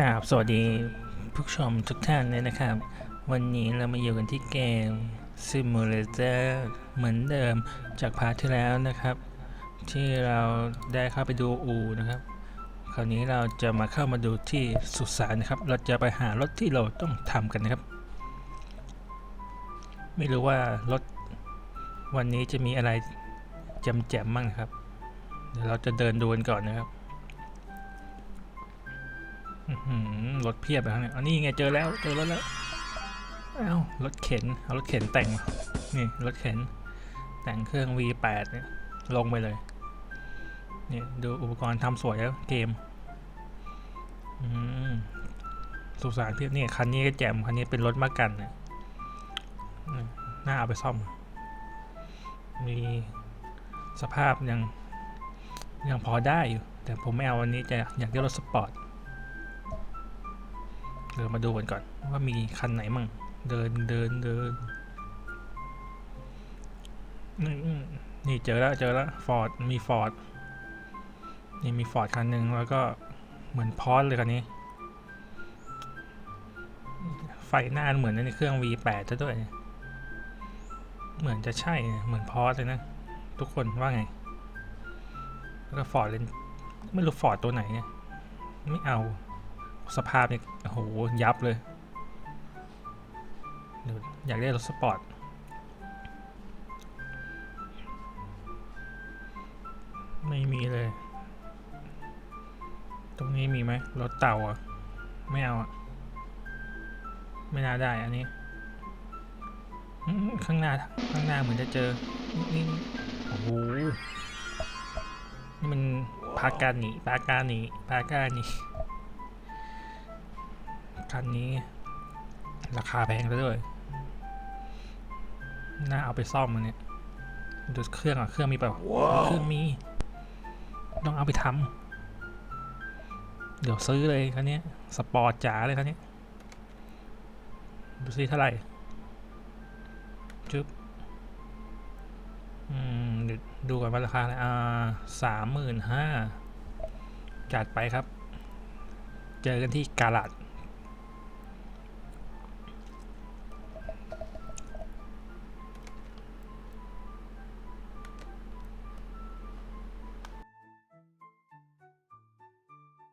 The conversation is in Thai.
กราบสวัสดีผู้ชมทุกท่านเลยนะครับ วันนี้เรามาอยู่กันที่เกม Simulator เหมือนเดิมจากพาร์ทที่แล้วนะครับ ที่เราได้เข้าไปดูอูนะครับ คราวนี้เราจะมาเข้ามาดูที่สุสานนะครับ เราจะไปหารถที่เราต้องทำกันนะครับ ไม่รู้ว่ารถวันนี้จะมีอะไรแจมๆมั่งครับ เดี๋ยวเราจะเดินดูกันก่อนนะครับ รถเพียบเลยครับเนี่ยอันนี้ไงเจอแล้วเจอรถแล้วเอ้ารถเข็นเอารถเข็นแต่งมานี่รถเข็น แต่งเครื่อง V8 เนี่ยลงไปเลยนี่ดูอุปกรณ์ทำสวยแล้วเกมอืมสุสานเพียบนี่คันนี้ก็แจ่มคันนี้เป็นรถมากันเนี่ยน่าเอาไปซ่อม มีสภาพยังยังพอได้อยู่ แต่ผมไม่เอาวันนี้จะอยากได้รถสปอร์ต เดินมาดูกันก่อนว่ามีคันไหนมั่ง เดินเดินเดินนี่นี่เจอแล้วเจอแล้วฟอร์ดมีฟอร์ดนี่มีฟอร์ดคันหนึ่งแล้วก็เหมือนพอสเลยคันนี้ ไฟหน้าเหมือนในเครื่อง V8 ซะด้วย เหมือนจะใช่เหมือนพอสเลยนะ ทุกคนว่าไง แล้วก็ฟอร์ดเลนไม่รู้ฟอร์ดตัวไหนเนี่ยไม่เอา สภาพเนี่ยโอ้โหยับเลยอยากได้รถสปอร์ตไม่มีเลย ตรงนี้มีไหมรถเต่าอะ ไม่เอาอะ ไม่น่าได้อันนี้ ข้างหน้า ข้างหน้าเหมือนจะเจอ นี่นี่โอ้โห นี่มันพาการหนีพาการหนีพาการหนี คันนี้ ราคาแพงซะด้วย น่าเอาไปซ่อมมันเนี่ย ดูเครื่องอะ เครื่องมีเปล่าเครื่องมี ต้องเอาไปทำ เดี๋ยวซื้อเลยคันนี้ สปอร์ตจ๋าเลยคันนี้ ดูซิเท่าไหร่ จุ๊บ อืมเดี๋ยวดูก่อนว่าราคาอะไรอ่าสามหมื่นห้าจัดไปครับเจอกันที่กาลาด